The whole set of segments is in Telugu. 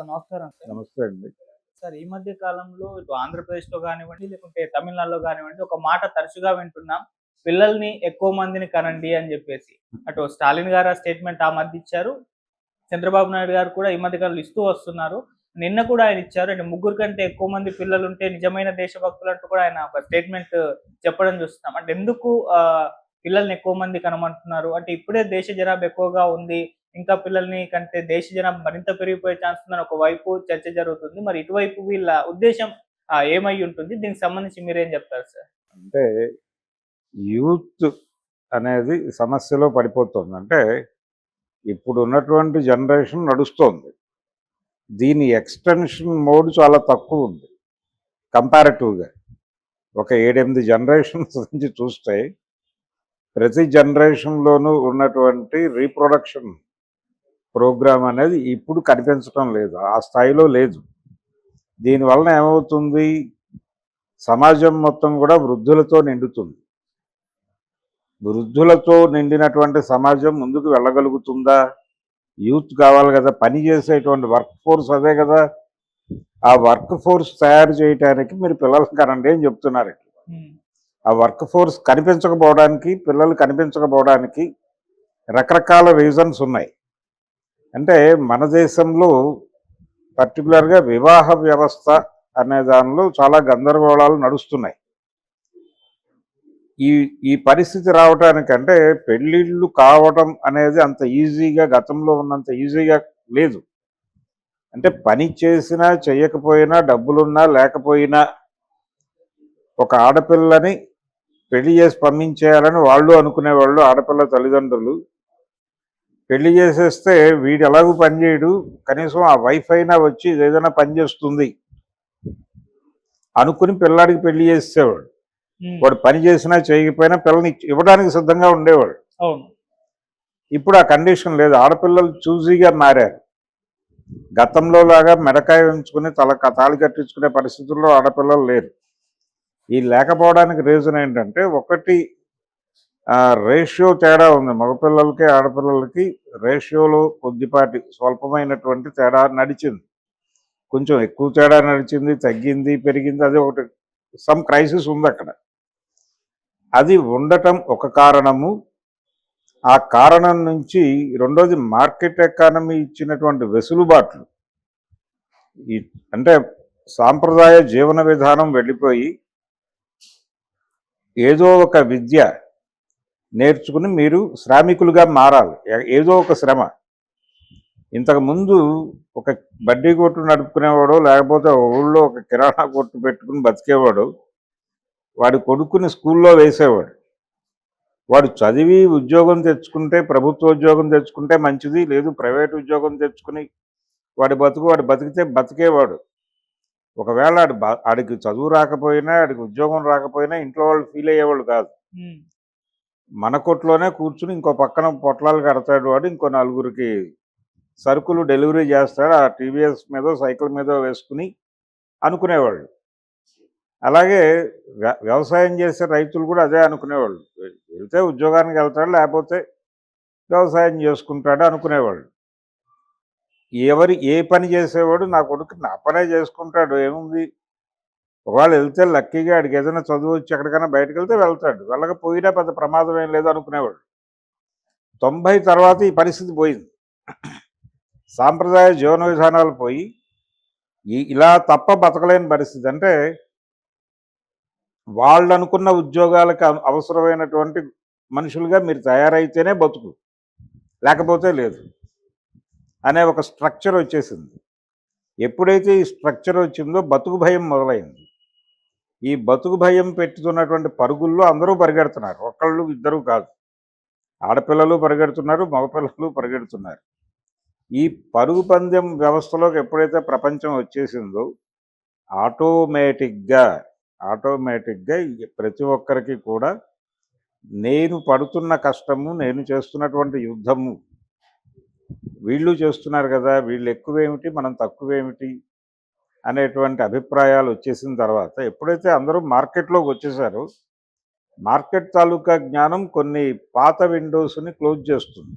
సార్ నమస్కారం సార్. నమస్తే అండి. సార్ ఈ మధ్య కాలంలో ఇటు ఆంధ్రప్రదేశ్లో కానివ్వండి లేకుంటే తమిళనాడులో కానివ్వండి ఒక మాట తరచుగా వింటున్నాం. పిల్లల్ని ఎక్కువ మందిని కనండి అని చెప్పేసి. అటు స్టాలిన్ గారు స్టేట్మెంట్ ఆ మధ్య ఇచ్చారు. చంద్రబాబు నాయుడు గారు కూడా ఈ మధ్య కాలంలో ఇస్తూ వస్తున్నారు. నిన్న కూడా ఆయన ఇచ్చారు. అంటే ముగ్గురు కంటే ఎక్కువ మంది పిల్లలు ఉంటే నిజమైన దేశభక్తులు అంటూ కూడా ఆయన ఒక స్టేట్మెంట్ చెప్పడం చూస్తున్నాం. అంటే ఎందుకు పిల్లల్ని ఎక్కువ మంది కనమంటున్నారు? అంటే ఇప్పుడే దేశ జనాభా ఎక్కువగా ఉంది. ఇంకా పిల్లల్ని కంటే దేశ జనాభా మరింత పెరిగిపోయే ఛాన్స్ ఉందని ఒకవైపు చర్చ జరుగుతుంది. మరి ఇటువైపు వీళ్ళ ఉద్దేశం ఏమై ఉంటుంది? దీనికి సంబంధించి మీరేం చెప్తారు సార్? అంటే యూత్ అనేది సమస్యలో పడిపోతుంది. అంటే ఇప్పుడు ఉన్నటువంటి జనరేషన్ నడుస్తోంది. దీని ఎక్స్టెన్షన్ మోడ్ చాలా తక్కువ ఉంది. కంపారిటివ్గా ఒక ఏడెనిమిది జనరేషన్స్ నుంచి చూస్తే ప్రతి జనరేషన్లోనూ ఉన్నటువంటి రీప్రొడక్షన్ ప్రోగ్రామ్ అనేది ఇప్పుడు కనిపించడం లేదు. ఆ స్థాయిలో లేదు. దీనివలన ఏమవుతుంది? సమాజం మొత్తం కూడా వృద్ధులతో నిండుతుంది. వృద్ధులతో నిండినటువంటి సమాజం ముందుకు వెళ్ళగలుగుతుందా? యూత్ కావాలి కదా పని చేసేటువంటి వర్క్ ఫోర్స్ అదే కదా. ఆ వర్క్ ఫోర్స్ తయారు చేయడానికి మీరు పిల్లలకి కనండి అని చెప్తున్నారు. ఆ వర్క్ ఫోర్స్ కనిపించకపోవడానికి పిల్లలు కనిపించకపోవడానికి రకరకాల రీజన్స్ ఉన్నాయి. అంటే మన దేశంలో పర్టికులర్గా వివాహ వ్యవస్థ అనే దానిలో చాలా గందరగోళాలు నడుస్తున్నాయి. ఈ ఈ పరిస్థితి రావటానికంటే పెళ్ళిళ్ళు కావటం అనేది అంత ఈజీగా గతంలో ఉన్నంత ఈజీగా లేదు. అంటే పని చేసినా చేయకపోయినా డబ్బులున్నా లేకపోయినా ఒక ఆడపిల్లని పెళ్ళి చేసి పంపించేయాలని వాళ్ళు అనుకునేవాళ్ళు ఆడపిల్ల తల్లిదండ్రులు. పెళ్ళి చేసేస్తే వీడు ఎలాగూ పని చేయడు. కనీసం ఆ వైఫ్ అయినా వచ్చి ఏదైనా పని చేస్తుంది అనుకుని పిల్లాడికి పెళ్ళి చేసేవాడు వాడు పని చేసినా చేయకపోయినా పిల్లని ఇవ్వడానికి సిద్ధంగా ఉండేవాడు. ఇప్పుడు ఆ కండిషన్ లేదు. ఆడపిల్లలు చూజీగా మారారు. గతంలో లాగా మెడకాయ ఉంచుకుని తల తాళి కట్టించుకునే పరిస్థితుల్లో ఆడపిల్లలు లేరు. ఈ లేకపోవడానికి రీజన్ ఏంటంటే ఒకటి రేషియో తేడా ఉంది. మగపిల్లలకి ఆడపిల్లలకి రేషియోలో కొద్దిపాటి స్వల్పమైనటువంటి తేడా నడిచింది. కొంచెం ఎక్కువ తేడా నడిచింది తగ్గింది పెరిగింది అది ఒకటి. సమ్ క్రైసిస్ ఉంది అక్కడ. అది ఉండటం ఒక కారణము. ఆ కారణం నుంచి రెండోది మార్కెట్ ఎకానమీ ఇచ్చినటువంటి వెసులుబాట్లు. అంటే సాంప్రదాయ జీవన విధానం వెళ్ళిపోయి ఏదో ఒక విద్య నేర్చుకుని మీరు శ్రామికులుగా మారాలి. ఏదో ఒక శ్రమ. ఇంతకుముందు ఒక బడ్డీ కొట్టు నడుపుకునేవాడు లేకపోతే ఊళ్ళో ఒక కిరాణా కొట్టు పెట్టుకుని బతికేవాడు వాడి కొడుకుని స్కూల్లో వేసేవాడు. వాడు చదివి ఉద్యోగం తెచ్చుకుంటే ప్రభుత్వ ఉద్యోగం తెచ్చుకుంటే మంచిది లేదు ప్రైవేట్ ఉద్యోగం తెచ్చుకుని వాడి బతుకు వాడు బతికితే బతికేవాడు. ఒకవేళ ఆడి బ- ఆడికి చదువు రాకపోయినా ఆడికి ఉద్యోగం రాకపోయినా ఇంట్లో వాళ్ళు ఫీల్ అయ్యేవాళ్ళు కాదు. మన కొట్లోనే కూర్చుని ఇంకో పక్కన పొట్లాలు కడతాడు వాడు ఇంకో నలుగురికి సరుకులు డెలివరీ చేస్తాడు ఆ టీవీఎస్ మీద సైకిల్ మీద వేసుకుని అనుకునేవాళ్ళు. అలాగే వ్య- వ్యవసాయం చేసే రైతులు కూడా అదే అనుకునేవాళ్ళు. వెళ్తే ఉద్యోగానికి వెళ్తాడు లేకపోతే వ్యవసాయం చేసుకుంటాడు అనుకునేవాళ్ళు. ఎవరి ఏ పని చేసేవాడు నా కొడుకు నా పనే చేసుకుంటాడు ఏముంది? ఒకవేళ వెళ్తే లక్కీగా ఆడికి ఏదైనా చదువు వచ్చి ఎక్కడికైనా బయటకు వెళ్తే వెళ్తాడు. వెళ్ళకపోయినా పెద్ద ప్రమాదం ఏం లేదు అనుకునేవాడు. తొంభై తర్వాత ఈ పరిస్థితి పోయింది. సాంప్రదాయ జీవన విధానాలు పోయి ఇలా తప్ప బతకలేని పరిస్థితి. అంటే వాళ్ళు అనుకున్న ఉద్యోగాలకు అవసరమైనటువంటి మనుషులుగా మీరు తయారైతేనే బతుకు. లేకపోతే లేదు. అనే ఒక స్ట్రక్చర్ వచ్చేసింది. ఎప్పుడైతే ఈ స్ట్రక్చర్ వచ్చిందో బతుకు భయం మొదలైంది. ఈ బతుకు భయం పెట్టుతున్నటువంటి పరుగుల్లో అందరూ పరిగెడుతున్నారు. ఒకళ్ళు ఇద్దరు కాదు. ఆడపిల్లలు పరిగెడుతున్నారు మగపిల్లలు పరిగెడుతున్నారు. ఈ పరుగు పందెం వ్యవస్థలోకి ఎప్పుడైతే ప్రపంచం వచ్చేసిందో ఆటోమేటిక్గా ఆటోమేటిక్గా ప్రతి ఒక్కరికి కూడా నేను పడుతున్న కష్టము నేను చేస్తున్నటువంటి యుద్ధము వీళ్ళు చేస్తున్నారు కదా వీళ్ళు ఎక్కువేమిటి మనం తక్కువేమిటి అనేటువంటి అభిప్రాయాలు వచ్చేసిన తర్వాత ఎప్పుడైతే అందరూ మార్కెట్లోకి వచ్చేసారో మార్కెట్ తాలూకా జ్ఞానం కొన్ని పాత విండోస్ని క్లోజ్ చేస్తుంది.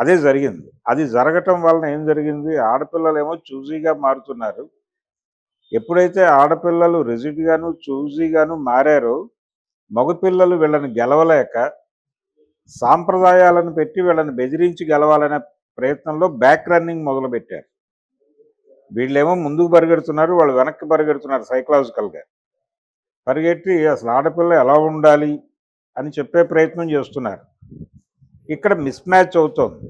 అదే జరిగింది. అది జరగటం వలన ఏం జరిగింది? ఆడపిల్లలేమో చూజీగా మారుతున్నారు. ఎప్పుడైతే ఆడపిల్లలు రిజిడ్గాను చూజీగాను మారారో మగపిల్లలు వీళ్ళని గెలవలేక సాంప్రదాయాలను పెట్టి వీళ్ళని బెదిరించి గెలవాలనే ప్రయత్నంలో బ్యాక్ రన్నింగ్ మొదలుపెట్టారు. వీళ్ళేమో ముందుకు పరిగెడుతున్నారు వాళ్ళు వెనక్కి పరిగెడుతున్నారు సైకలాజికల్గా. పరిగెట్టి అసలు ఆడపిల్ల ఎలా ఉండాలి అని చెప్పే ప్రయత్నం చేస్తున్నారు. ఇక్కడ మిస్ మ్యాచ్ అవుతోంది.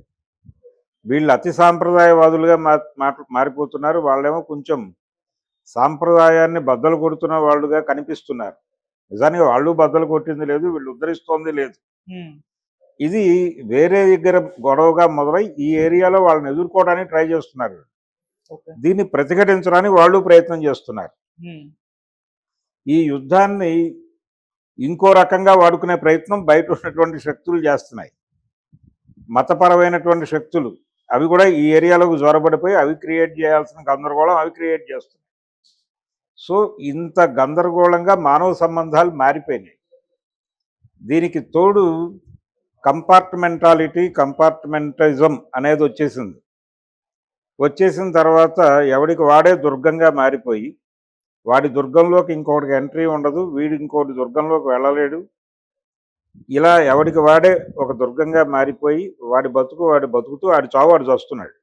వీళ్ళు అతి సాంప్రదాయవాదులుగా మారిపోతున్నారు వాళ్ళేమో కొంచెం సాంప్రదాయాన్ని బద్దలు కొడుతున్న వాళ్ళుగా కనిపిస్తున్నారు. నిజానికి వాళ్ళు బద్దలు కొట్టింది లేదు వీళ్ళు ఉద్ధరిస్తోంది లేదు. ఇది వేరే దగ్గర గొడవగా మొదలై ఈ ఏరియాలో వాళ్ళని ఎదుర్కోవడానికి ట్రై చేస్తున్నారు. దీన్ని ప్రతిఘటించడానికి వాళ్ళు ప్రయత్నం చేస్తున్నారు. ఈ యుద్ధాన్ని ఇంకో రకంగా వాడుకునే ప్రయత్నం బయట ఉన్నటువంటి శక్తులు చేస్తున్నాయి. మతపరమైనటువంటి శక్తులు అవి కూడా ఈ ఏరియాలోకి జ్వరబడిపోయి అవి క్రియేట్ చేయాల్సిన గందరగోళం అవి క్రియేట్ చేస్తున్నాయి. సో ఇంత గందరగోళంగా మానవ సంబంధాలు మారిపోయినాయి. దీనికి తోడు కంపార్ట్మెంటాలిటీ కంపార్ట్మెంటిజం అనేది వచ్చేసింది. వచ్చేసిన తర్వాత ఎవడికి వాడే దుర్గంగా మారిపోయి వాడి దుర్గంలోకి ఇంకొకటికి ఎంట్రీ ఉండదు వీడు ఇంకోటి దుర్గంలోకి వెళ్ళలేడు. ఇలా ఎవడికి వాడే ఒక దుర్గంగా మారిపోయి వాడి బతుకు వాడి బతుకుతూ వాడి చావు వాడు చస్తున్నాడు.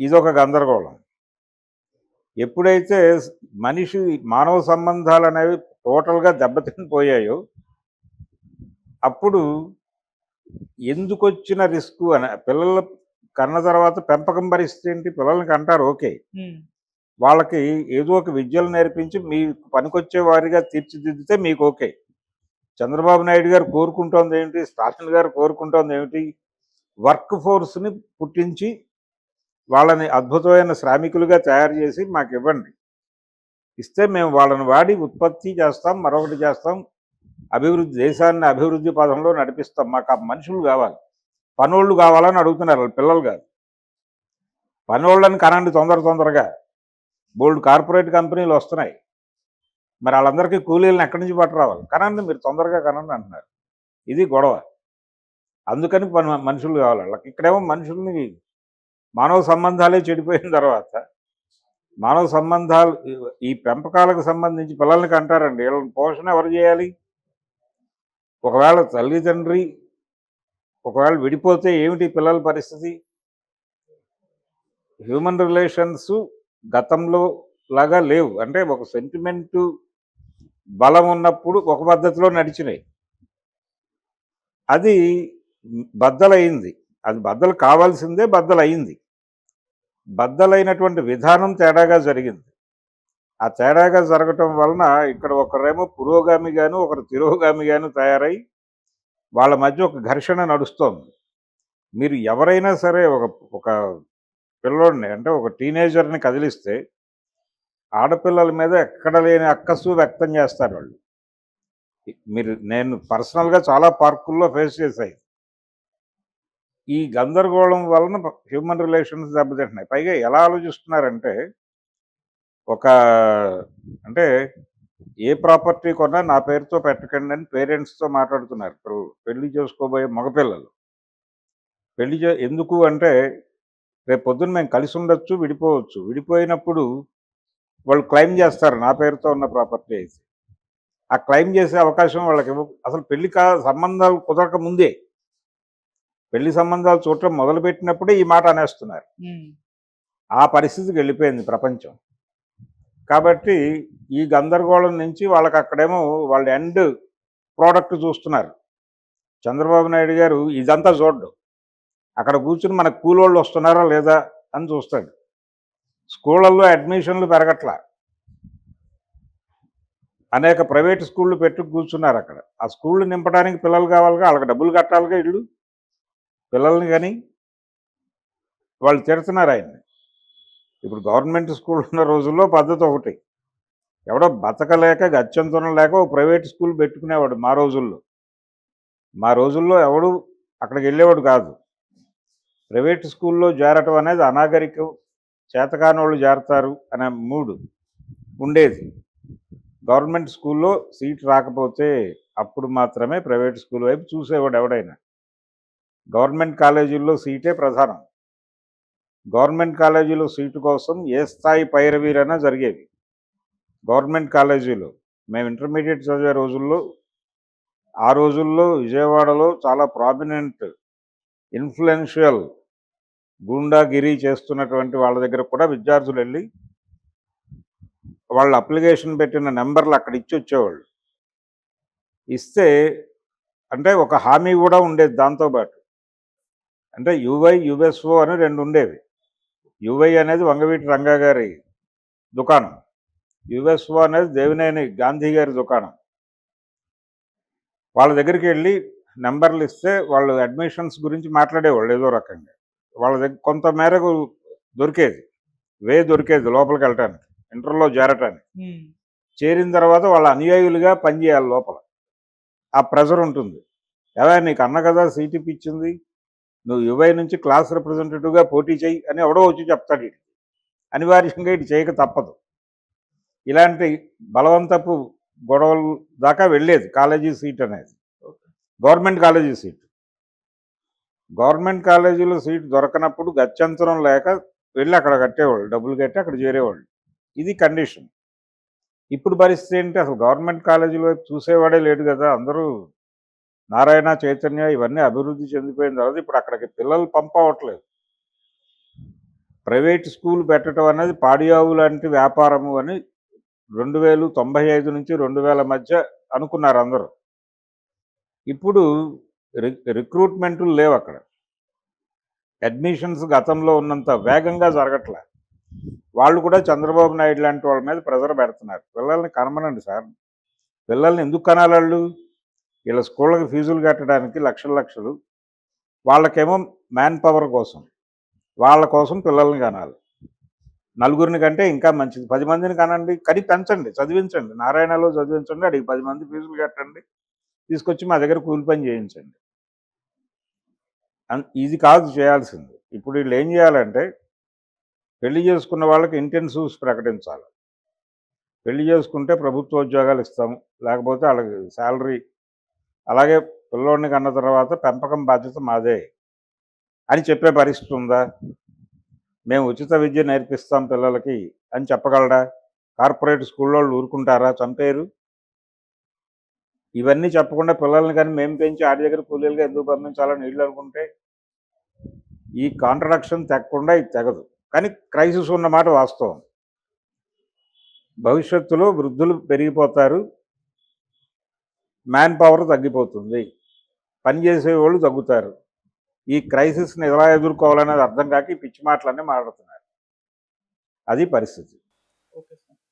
ఇదొక గందరగోళం. ఎప్పుడైతే మనిషి మానవ సంబంధాలు అనేవి టోటల్గా దెబ్బతినిపోయాయో అప్పుడు ఎందుకు వచ్చిన రిస్క్ అని పిల్లల కన్న తర్వాత పెంపకం పరిస్థితి ఏంటి? పిల్లల్ని కంటారు ఓకే. వాళ్ళకి ఏదో ఒక విద్యలు నేర్పించి మీ పనికొచ్చే వారిగా తీర్చిదిద్దితే మీకు ఓకే. చంద్రబాబు నాయుడు గారు కోరుకుంటోంది ఏమిటి? స్టాలిన్ గారు కోరుకుంటోంది ఏమిటి? వర్క్ ఫోర్స్ని పుట్టించి వాళ్ళని అద్భుతమైన శ్రామికులుగా తయారు చేసి మాకు ఇవ్వండి. ఇస్తే మేము వాళ్ళని వాడి ఉత్పత్తి చేస్తాం మరొకటి చేస్తాం. అభివృద్ధి దేశాన్ని అభివృద్ధి పదంలో నడిపిస్తాం. మాకు ఆ మనుషులు కావాలి. పనోళ్ళు కావాలని అడుగుతున్నారు వాళ్ళ పిల్లలు కాదు. పనోళ్ళని కనండి తొందర తొందరగా. బోల్డ్ కార్పొరేట్ కంపెనీలు వస్తున్నాయి. మరి వాళ్ళందరికీ కూలీలను ఎక్కడి నుంచి పట్టరావాలి కనండి మీరు తొందరగా కనండి అంటున్నారు. ఇది గొడవ. అందుకని పని మనుషులు కావాలి. వాళ్ళకి ఇక్కడేమో మనుషుల్ని మానవ సంబంధాలే చెడిపోయిన తర్వాత మానవ సంబంధాలు ఈ పెంపకాలకు సంబంధించి పిల్లల్ని కంటారండి. వీళ్ళని పోషణ ఎవరు చేయాలి? ఒకవేళ తల్లిదండ్రి ఒకవేళ విడిపోతే ఏమిటి పిల్లల పరిస్థితి? హ్యూమన్ రిలేషన్స్ గతంలో లాగా లేవు. అంటే ఒక సెంటిమెంటు బలం ఉన్నప్పుడు ఒక పద్ధతిలో నడిచినాయి. అది బద్దలైంది. అది బద్దలు కావాల్సిందే బద్దలైంది. బద్దలైనటువంటి విధానం తేడాగా జరిగింది. ఆ తేడాగా జరగటం వలన ఇక్కడ ఒకరేమో పురోగామిగాను ఒకరు తిరోగామిగాను తయారై వాళ్ళ మధ్య ఒక ఘర్షణ నడుస్తోంది. మీరు ఎవరైనా సరే ఒక ఒక పిల్లోడిని అంటే ఒక టీనేజర్ని కదిలిస్తే ఆడపిల్లల మీద ఎక్కడ లేని అక్కసు వ్యక్తం చేస్తారు వాళ్ళు. మీరు నేను పర్సనల్గా చాలా పార్కుల్లో ఫేస్ చేశాయి. ఈ గందరగోళం వలన హ్యూమన్ రిలేషన్స్ దెబ్బతింటున్నాయి. పైగా ఎలా ఆలోచిస్తున్నారంటే ఒక అంటే ఏ ప్రాపర్టీ కొన్నా నా పేరుతో పెట్టకండి అని పేరెంట్స్తో మాట్లాడుతున్నారు. పిల్లలు పెళ్ళి చేసుకోబోయే మగపిల్లలు. పెళ్ళి చే ఎందుకు అంటే రేపు పొద్దున్న మేము కలిసి ఉండొచ్చు విడిపోవచ్చు. విడిపోయినప్పుడు వాళ్ళు క్లెయిమ్ చేస్తారు నా పేరుతో ఉన్న ప్రాపర్టీ అయితే. ఆ క్లెయిమ్ చేసే అవకాశం వాళ్ళకి అసలు పెళ్ళి కా సంబంధాలు కుదరక ముందే పెళ్ళి సంబంధాలు చూడటం మొదలుపెట్టినప్పుడే ఈ మాట అనేస్తున్నారు. ఆ పరిస్థితికి వెళ్ళిపోయింది ప్రపంచం. కాబట్టి ఈ గందరగోళం నుంచి వాళ్ళకి అక్కడేమో వాళ్ళ ఎండ్ ప్రోడక్ట్ చూస్తున్నారు. చంద్రబాబు నాయుడు గారు ఇదంతా చూడ్డు. అక్కడ కూర్చుని మన కూలోళ్ళు వస్తున్నారా లేదా అని చూస్తాడు. స్కూళ్ళల్లో అడ్మిషన్లు పెరగట్లా. అనేక ప్రైవేట్ స్కూళ్ళు పెట్టి కూర్చున్నారు అక్కడ. ఆ స్కూళ్ళు నింపడానికి పిల్లలు కావాలిగా వాళ్ళకి డబ్బులు కట్టాలిగా ఇళ్ళు. పిల్లల్ని కానీ వాళ్ళు తిడుతున్నారు ఆయన్ని. ఇప్పుడు గవర్నమెంట్ స్కూల్ ఉన్న రోజుల్లో పద్ధతి ఒకటి. ఎవడో బతకలేక గత్యంతరం లేక ఓ ప్రైవేట్ స్కూల్ పెట్టుకునేవాడు మా రోజుల్లో. మా రోజుల్లో ఎవడు అక్కడికి వెళ్ళేవాడు కాదు. ప్రైవేట్ స్కూల్లో చేరటం అనేది అనాగరికం చేతకానోళ్ళు చేరతారు అనే మూడు ఉండేది. గవర్నమెంట్ స్కూల్లో సీట్ రాకపోతే అప్పుడు మాత్రమే ప్రైవేట్ స్కూల్ వైపు చూసేవాడు ఎవడైనా. గవర్నమెంట్ కాలేజీల్లో సీటే ప్రధానం. గవర్నమెంట్ కాలేజీలో సీటు కోసం ఏ స్థాయి పైరవీరైనా జరిగేవి. గవర్నమెంట్ కాలేజీలో మేము ఇంటర్మీడియట్ చదివే రోజుల్లో ఆ రోజుల్లో విజయవాడలో చాలా ప్రామినెంట్ ఇన్ఫ్లుయెన్షియల్ గూండాగిరి చేస్తున్నటువంటి వాళ్ళ దగ్గర కూడా విద్యార్థులు వెళ్ళి వాళ్ళు అప్లికేషన్ పెట్టిన నెంబర్లు అక్కడ ఇచ్చి వచ్చేవాళ్ళు. ఇస్తే అంటే ఒక హామీ కూడా ఉండేది దాంతోపాటు. అంటే యువై యుఎస్ఓ అని రెండు ఉండేవి. యువై అనేది వంగవీటి రంగా గారి దుకాణం. యుఎస్ఓ అనేది దేవినేని గాంధీ గారి దుకాణం. వాళ్ళ దగ్గరికి వెళ్ళి నెంబర్లు ఇస్తే వాళ్ళు అడ్మిషన్స్ గురించి మాట్లాడేవాళ్ళు ఏదో రకంగా. వాళ్ళ దగ్గర కొంత మేరకు దొరికేది. వే దొరికేది లోపలికి వెళ్ళటానికి ఇంటర్లో చేరటానికి. చేరిన తర్వాత వాళ్ళ అనుయాయులుగా పనిచేయాలి లోపల. ఆ ప్రెజర్ ఉంటుంది. ఎలా నీకు అన్న కదా సీట్ ఇప్పించింది? నువ్వు యువై నుంచి క్లాస్ రిప్రజెంటేటివ్గా పోటీ చేయి అని ఎవడో వచ్చి చెప్తాడు ఇటు అనివార్యంగా ఇటు చేయక తప్పదు. ఇలాంటి బలవంతపు గొడవలు దాకా వెళ్ళేది కాలేజీ సీట్ అనేది. Government college seat. గవర్నమెంట్ కాలేజీలో సీట్ దొరకనప్పుడు గత్యంతరం లేక వెళ్ళి అక్కడ కట్టేవాళ్ళు డబ్బులు కట్టి అక్కడ చేరేవాళ్ళు. ఇది కండిషన్. ఇప్పుడు పరిస్థితి ఏంటి? అసలు గవర్నమెంట్ కాలేజీలో చూసేవాడే లేడు కదా అందరూ నారాయణ చైతన్య ఇవన్నీ అభివృద్ధి చెందిపోయిన తర్వాత ఇప్పుడు అక్కడికి పిల్లలు పంపవట్లేదు ప్రైవేట్ స్కూల్ పెట్టడం అనేది పాడియావు లాంటి వ్యాపారము అని రెండు వేలు తొంభై ఐదు నుంచి రెండు వేల మధ్య అనుకున్నారు అందరూ. ఇప్పుడు రి రిక్రూట్మెంట్లు లేవు అక్కడ. అడ్మిషన్స్ గతంలో ఉన్నంత వేగంగా జరగట్లే. వాళ్ళు కూడా చంద్రబాబు నాయుడు లాంటి వాళ్ళ మీద ప్రెజర్ పెడుతున్నారు. పిల్లల్ని కనమనండి సార్. పిల్లల్ని ఎందుకు కనాలి వాళ్ళు? వీళ్ళ స్కూళ్ళకి ఫీజులు కట్టడానికి లక్షలు లక్షలు. వాళ్ళకేమో మ్యాన్ పవర్ కోసం వాళ్ళ కోసం పిల్లల్ని కనాలి. నలుగురిని కంటే ఇంకా మంచిది. పది మందిని కనండి కని పెంచండి చదివించండి. నారాయణలో చదివించండి అడిగి పది మంది ఫీజులు కట్టండి తీసుకొచ్చి మా దగ్గర కూలి పని చేయించండి. ఇది కాదు చేయాల్సింది. ఇప్పుడు వీళ్ళు ఏం చేయాలంటే పెళ్ళి చేసుకున్న వాళ్ళకి ఇంటెన్సివ్స్ ప్రకటించాలి. పెళ్ళి చేసుకుంటే ప్రభుత్వ ఉద్యోగాలు ఇస్తాము లేకపోతే వాళ్ళకి శాలరీ అలాగే పిల్లోడిని కన్న తర్వాత పెంపకం బాధ్యత మాదే అని చెప్పే పరిస్థితి ఉందా? మేము ఉచిత విద్య నేర్పిస్తాం పిల్లలకి అని చెప్పగలడా? కార్పొరేట్ స్కూల్లో ఊరుకుంటారా? చంపేరు? ఇవన్నీ చెప్పకుండా పిల్లల్ని కానీ మేము పెంచి ఆడి దగ్గర కూలీలుగా ఎందుకు పంపించాలని వీళ్ళు అనుకుంటే ఈ కాంట్రడక్షన్ తెగకుండా ఇది తెగదు. కానీ క్రైసిస్ ఉన్నమాట వాస్తవం. భవిష్యత్తులో వృద్ధులు పెరిగిపోతారు. మ్యాన్ పవర్ తగ్గిపోతుంది. పనిచేసే వాళ్ళు తగ్గుతారు. ఈ క్రైసిస్ని ఎలా ఎదుర్కోవాలనేది అర్థం కాక ఈ పిచ్చి మాటలన్నీ మాట్లాడుతున్నారు. అది పరిస్థితి.